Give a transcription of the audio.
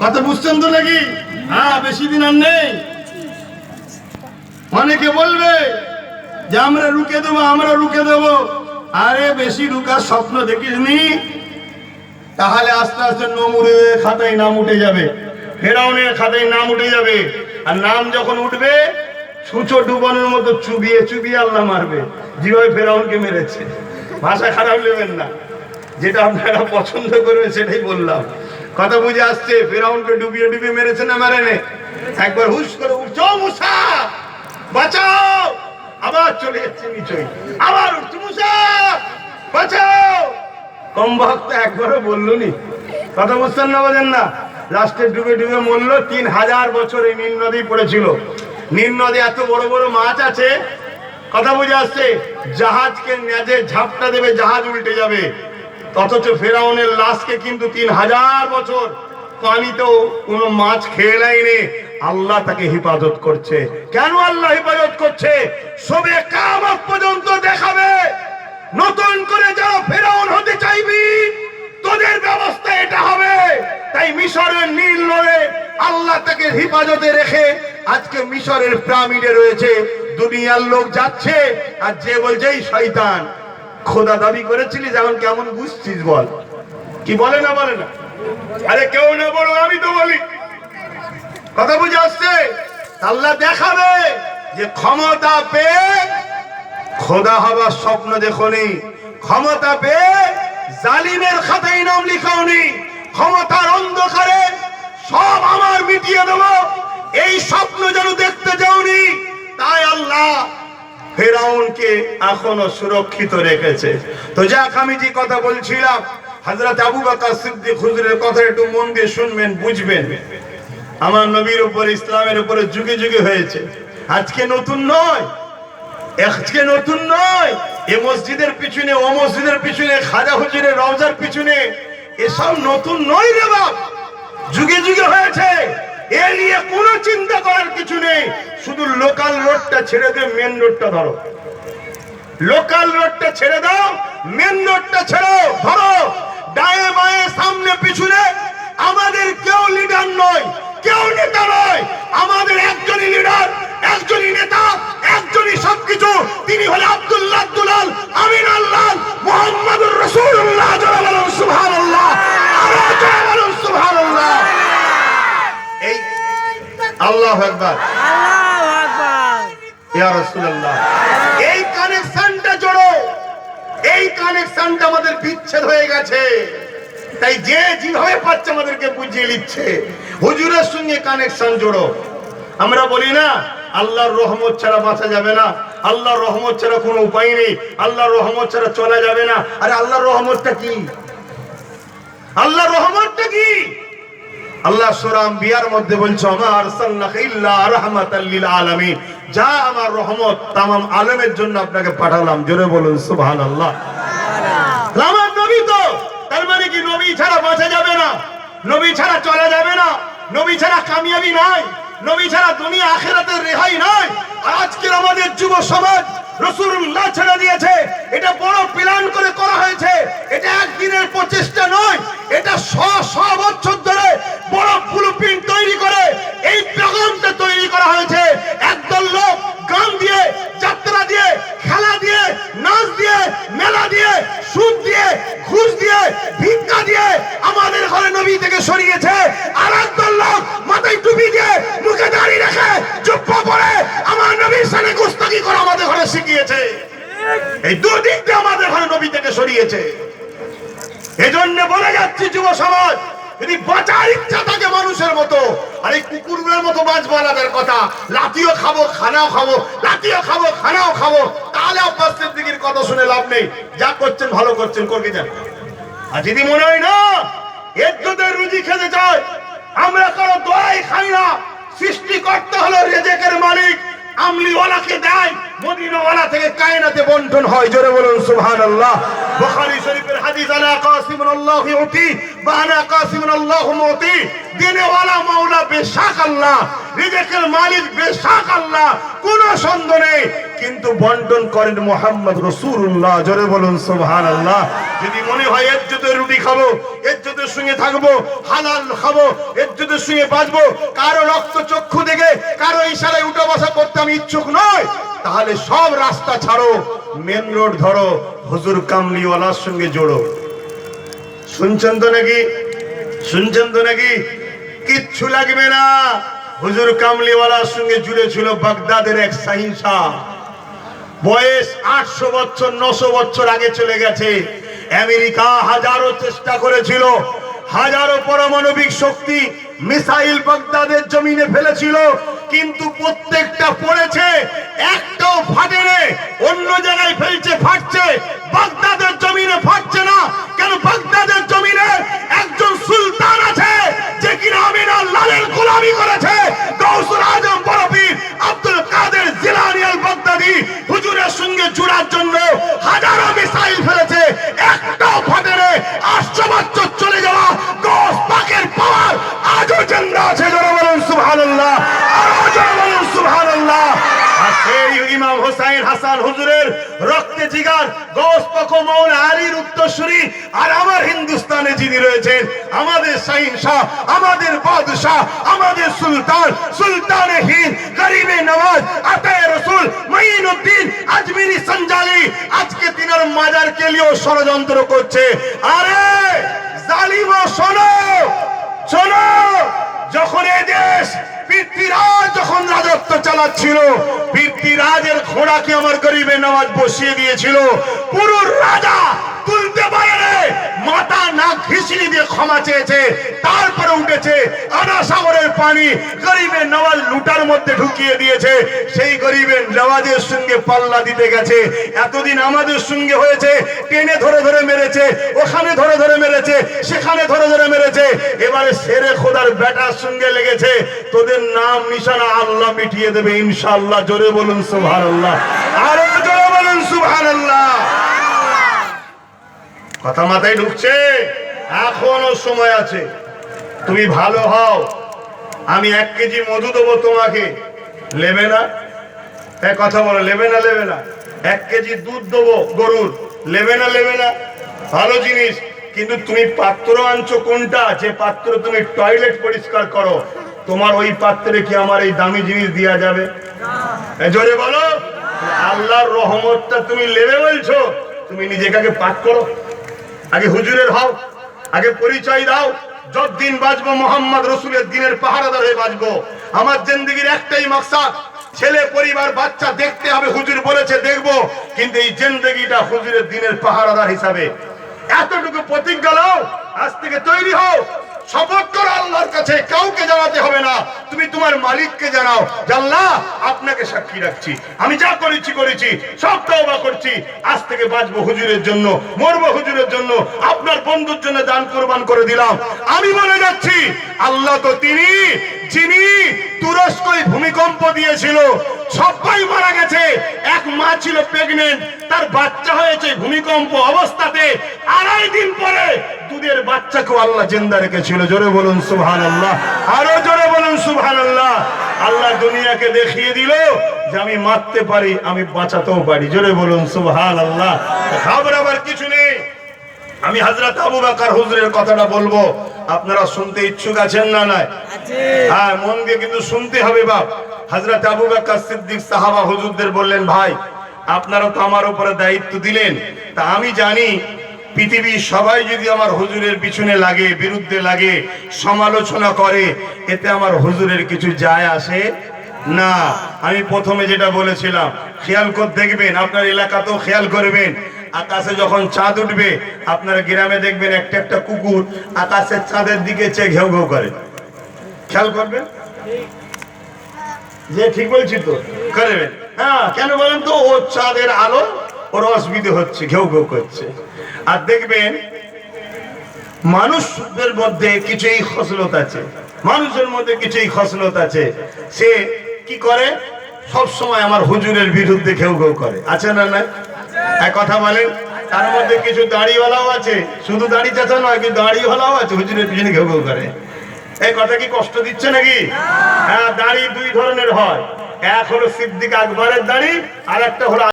কথা বুঝছেন তো নাকি? হ্যাঁ বেশি দিন আর নেই। অনেকে বলবে যে, আমরা রুকে দেবো, আমরা রুকে দেবো। আরে, বেশি রুকার স্বপ্ন দেখিসনি তাহলে আস্তে আস্তে নমুরে খাতায় নাম উঠে যাবে। ফেরাউনের খাতায় নাম উঠে যাবে। আর নাম যখন উঠবে, সূচো ডুবানোর মতো চুবিয়ে চুবিয়ে আল্লাহ মারবে। যেভাবে ফেরাউনকে মেরেছে। ভাষা খারাপ নেবেন না। যেটা আপনারা পছন্দ করবেন, সেটাই বললাম। কথা বুঝে আসছে, ফেরাউনকে ডুবিয়ে ডুবিয়ে মেরেছে না মারেনে? একবার হুশ করে উঠছো মুসা, বাঁচাও! আবার চলে যাচ্ছে নিচই আবার উঠছো, মুসা, বাঁচাও! কম ভক্ত একবারও বলল নি। কথা বুঝতেন না, বোঝেন না? লাস্টে ডুবে ডুবে মরলো, তিন হাজার বছর এই নীল নদী পড়েছিল। নীল নদী এত বড় বড় মাছ আছে? কথা বুঝে আসছে? জাহাজকে নেজে ঝাপটা দেবে, জাহাজ উল্টে যাবে। অথচ ফেরাউনের লাশকে কিন্তু তিন হাজার বছর পানিতেও কোনো মাছ খেয়ে নেয়নি। আল্লাহ তাকে হেফাজত করছে। কেন আল্লাহ হেফাজত করছে? সবে কামত পর্যন্ত দেখাবে। নতুন করে যারা ফেরাউন হতে চাইবি, তোদের ব্যবস্থা এটা হবে। তাই মিশরের নীল নদে আল্লাহ তাকে হেফাজতে রেখে আজকে মিশরের পিরামিডে রয়েছে। দুনিয়ার লোক যাচ্ছে আর যে বলছে শয়তান খোদা দাবি করেছিলি যেমন কেমন বুঝছিস বল। কি বলে না বলে না? আরে কেউ না বলো আমি তো বলি। কথা বুঝে আসছে? আল্লাহ দেখাবে যে ক্ষমতা পেয়ে খোদা হবার স্বপ্ন দেখনি। ক্ষমতা পেয়ে জালিমের খাতায় নাম লিখাওনি ক্ষমতার অন্ধকারে সব আমার মিটিয়ে দেব। এই স্বপ্ন যেন দেখতে যাওনি, তাই আল্লাহ ফেরাউনকে এখনও সুরক্ষিত রেখেছে। তো যাক, আমি যে কথা বলছিলাম, হযরত আবু বকর সিদ্দিক হুজুরের কথা একটু মন দিয়ে শুনবেন, বুঝবেন। আমার নবীর উপর, ইসলামের উপরে যুগে যুগে হয়েছে। আজকে নতুন নয়। আজকে নতুন নয়। এ মসজিদের পিছনে, ও মসজিদের পিছনে, খাজা হুজুরের রওজার পিছনে, এসব নতুন নয় রে বাপ। যুগে যুগে হয়েছে। এ নিয়ে কোনো চিন্তা করার কিছু নেই। শুধু লোকাল রোডটা ছেড়ে দিয়ে মেন রোডটা ধরো। লোকাল রোডটা ছেড়ে দাও মেন রোডটা ছেড়ো ধরো। ডায়ে বায়ে সামনে পিছনে আমাদের কেউ লিডার নয়, কেউ নেতা নয়। আমাদের একজনই লিডার একজনই নেতা, একজনই সবকিছু। তিনি হলেন আব্দুল্লাহ দুলাল আমিন আল্লাহ মোহাম্মদুর রাসূলুল্লাহ জলালাহু সুবহানাল্লাহ জয় বলুন সুবহানাল্লাহ। এই, আল্লাহু আকবার। এই কানেকশনটা জোড়ো এই কানেকশনটা আমাদের বিচ্ছেদ হয়ে গেছে। তাই যে যেভাবে পাচ্ছে আমাদেরকে বুঝিয়ে নিচ্ছে। হুজুরের সঙ্গে কানেকশন জোড়ো। আমরা বলি না, আল্লাহর রহমত ছাড়া বাঁচা যাবে না। আল্লাহর রহমত ছাড়া কোনো উপায় নেই। আল্লাহর রহমত ছাড়া চলা যাবে না। আরে আল্লাহর রহমতটা কি? আল্লাহর রহমতটা কি? আল্লাহ সুরাম বিয়ার মধ্যে বলছো আমার ইল্লা রাহমাতাল লিল আলামিন। যা আমার রহমত তামাম আলমের জন্য আপনাকে পাঠালাম। জোরে বলুন সুবহানাল্লাহ। আমার নবী তো তার মানে কি নবী ছাড়া বাঁচা যাবে না? নবী ছাড়া চলা যাবে না? নবী ছাড়া কামিয়াবি নাই? নবী ছাড়া দুনিয়া আখেরাতের রেহাই নাই? আজকের আমাদের যুব সমাজ রসুল্লাহ ছেড়ে দিয়েছে। এটা বড় প্ল্যান করে করা হয়েছে। এটা একদিনের প্রচেষ্টা নয় এটা শ শ বছর ধরে বড় ব্লুপ্রিন্ট তৈরি করে এই প্রোগ্রামটা তৈরি করা হয়েছে একদল লোক গান দিয়ে যাত্রা দিয়ে খেলা দিয়ে নাচ দিয়ে মেলা দিয়ে সুদ দিয়ে ঘুষ দিয়ে ভিক্ষা দিয়ে আমাদের ঘরে নবী থেকে সরিয়েছে আর একদল লোক মাথায় টুপি দিয়ে মুখে দাঁড়িয়ে রেখে চুপ পরে আমার নবীর সামনে গুস্তাকি করে আমাদের ঘরে শিখিয়েছে এই দুদিক দিয়ে আমাদের ঘরে নবী থেকে সরিয়েছে এজন্য বলে যাচ্ছি যুব সমাজ যদি ইচ্ছা থাকে মানুষের মতো। আর এই কুকুরগুলোর মতো বাঁচবো আলাদার কথা। লাতিও খাব, খানাও খাব লাতিও খাব, খানাও খাব। তাহলে আব্বাস সিদ্দিকির কথা শুনে লাভ নেই। যা করছেন, ভালো করছেন করকে যান আর যদি মনে হয় না রুজি খেতে চায়, আমরা কারও দোয়াই খাই না। সৃষ্টিকর্তা হলো রেজেকের মালিক। আমলিওয়ালাকে দেয়, মদিনাওয়ালা থেকে কায়নাতে বন্টন হয়। জোরে বলুন বুখারী শরীফের হাদিস, আনা কাসিমুন আল্লাহ ইউতি বা আনা কাসিমুন আল্লাহ মুতি। দিনেওয়ালা মাওলা বেশাক আল্লাহ, রিজেকের মালিক বেশাক আল্লাহ, কোনো সন্দেহ নেই। কিন্তু বন্টন করেন মোহাম্মদ রাসূলুল্লাহ, জোরে বলুন সুবহানাল্লাহ। যদি মনে হয় এজ্জতের রুটি খাব, এজ্জতের সঙ্গে থাকব, হালাল খাব, এজ্জতের সঙ্গে বাঁচবো, কারও রক্ত চক্ষু দেখে, কারও ইশারায় উঠা বসা করতে আমি ইচ্ছুক নয় তাহলে সব রাস্তা ছাড়ো। মেন রোড ধরো, হুজুর কামলিওয়ালার সঙ্গে জোড়ো। শুনছেন তো নাকি? শুনছেন তো নাকি? কিচ্ছু লাগবে না। হুজুর কামলিওয়ালার সঙ্গে জুড়ে ছিল বাগদাদের এক সাহিংসা। বয়স আটশো বছর, নশো বছর আগে চলে গেছে। আমেরিকা হাজারো চেষ্টা করেছিল। হাজারো পারমাণবিক শক্তি মিসাইল বাগদাদের জমিনে ফেলেছিল। কিন্তু প্রত্যেকটা পড়েছে আলীর উত্তরসূরি আর আমার হিন্দুস্তানে যিনি রয়েছেন, আমাদের শাহিন শাহ, আমাদের বাদশাহ, আমাদের সুলতান, সুলতানে হিন্দ গরিবে নওয়াজ, আতায় রসুল, মঈনুদ্দিন, আজমিরি সঞ্জালি, আজকে তিনার মাজার কে লিয়েও ষড়যন্ত্র করছে। আরে জালিম শোনো শোনো, যখন এ দেশ পৃথ্বীরাজ যখন রাজত্ব চালাচ্ছিল, পৃথ্বীরাজের ঘোড়াকে আমার গরিবে নওয়াজ বসিয়ে দিয়েছিল। পুরো রাজা তুলতে পারে মাথা না ঘিসড়ি দিয়ে ক্ষমা চেয়েছে, তারপরে উঠেছে আনা সাগরের পানি গরিবের নওয়াজ লুটার মধ্যে ঢুকিয়ে দিয়েছে। সেই গরিবের নওয়াজের সঙ্গে পাল্লা দিতে গেছে। এতদিন আমাদের সঙ্গে হয়েছে, টেনে ধরে ধরে মেরেছে, ওখানে ধরে ধরে মেরেছে, সেখানে ধরে ধরে মেরেছে। এবারে সেরে খোদার বেটার সঙ্গে লেগেছে। তোদের নাম, নিশানা আল্লাহ মিটিয়ে দেবে, ইনশাআল্লাহ। জোরে বলুন সুবহানাল্লাহ। আরও জোরে বলুন সুবহানাল্লাহ। কথা মাথায় ঢুকছে? এখনও সময় আছে। তুমি ভালো হও। আমি এক কেজি মধু দেবো তোমাকে। নেবে না? কথা বলো নেবে না নেবে না? এক কেজি দুধ দেবো গরুর। নেবে না নেবে না? ভালো জিনিস, কিন্তু তুমি পাত্র আনছো কোনটা? যে পাত্র তুমি টয়লেট পরিষ্কার করো। তোমার ওই পাত্রে কি আমার এই দামি জিনিস দেওয়া যাবে? জোরে বলো। আল্লাহর রহমতটা তুমি নেবে বলছো। তুমি নিজেকে পাক করো। আগে হুজুরের হও, আগে পরিচয় দাও, যতদিন বাঁচবো মোহাম্মদ রসুলের দিনের পাহারাদার হয়ে বাঁচবো। আমার জিন্দগির একটাই মাকসাদ, ছেলে, পরিবার, বাচ্চা দেখতে হবে, হুজুর বলেছে দেখব, কিন্তু এই জিন্দগিটা হুজুরের দিনের পাহারাদার হিসাবে। এতটুকু প্রতিজ্ঞা নাও, আজ থেকে তৈরি হও শপথ করো আল্লাহর কাছে, কাউকে জানাতে হবে না। তুমি তোমার মালিককে জানাও আল্লাহ, আপনাকে সাক্ষী রাখছি। আমি যা করেছি করেছি, সব তওবা করছি। আজ থেকে বাঁচবো হুজুরের জন্য, মরবো হুজুরের জন্য, আপনার বন্ধুর জন্য দান কোরবান করে দিলাম। আমি বলে যাচ্ছি, আল্লাহ তো তিনি, যিনি তুরস্কই ভূমিকম্প দিয়েছিল, সবাই মারা গেছে। এক মা ছিল প্রেগনেন্ট তার বাচ্চা হয়েছে ভূমিকম্প অবস্থাতে। আড়াই দিন পরে দুধের বাচ্চাকেও আল্লাহ জিন্দা রেখেছিল। জোরে বলুন সুবহান আল্লাহ আরও জোরে বলুন সুবহান আল্লাহ আল্লাহ দুনিয়াকে দেখিয়ে দিল যে আমি মারতে পারি আমি বাঁচাতেও পারি। জোরে বলুন সুবহান আল্লাহ ঘাবড়াবার কিছু নেই। আমি হাজরত আবু বাকার হুজুরের কথাটা বলব। আপনারা শুনতে ইচ্ছুক আছেন না নাই? হ্যাঁ মন দিয়ে কিন্তু শুনতে হবে বাপ। হাজরত আবু বাকার সিদ্দিক সাহাবা হুজুরদের বললেন ভাই আপনারা তো আমার উপরে দায়িত্ব দিলেন। তা আমি জানি পৃথিবীর সবাই যদি আমার হুজুরের পিছনে লাগে, বিরুদ্ধে লাগে, সমালোচনা করে, এতে আমার হুজুরের কিছু যায় আসে না। আমি প্রথমে যেটা বলেছিলাম, খেয়াল করে, দেখবেন আপনার এলাকাতেও খেয়াল করবেন, আকাশে যখন চাঁদ উঠবে, আপনার গ্রামে দেখবেন একটা একটা কুকুর আকাশের চাঁদের দিকে চেয়ে ঘেউ ঘেউ করে। খেয়াল করবেন? যে ঠিক বলছি তো? করবেন। হ্যাঁ কেন বলেন তো? ও চাঁদের আলো ওর অসুবিধে হচ্ছে, ঘেউ ঘেউ করছে। আর দেখবেন, মানুষদের মধ্যে কিছুই খসলত আছে। মানুষের মধ্যে কিছুই খসলত আছে। সে কি করে? সব সময় আমার হুজুরের বিরুদ্ধে ঘেউ ঘেউ করে। আছে না না এক কথা বলেন, তার মধ্যে কিছু দাড়িওয়ালাও আছে। শুধু দাড়ি চাচা নয়, কিন্তু দাড়িওয়ালাও আছে, হুজুরের পিছনে ঘেউ ঘেউ করে। এই কথা কি কষ্ট দিচ্ছে নাকি? হ্যাঁ দাড়ি দুই ধরনের হয়। এক হলো সিদ্দিক আকবরের দাড়ি আর একটা হলো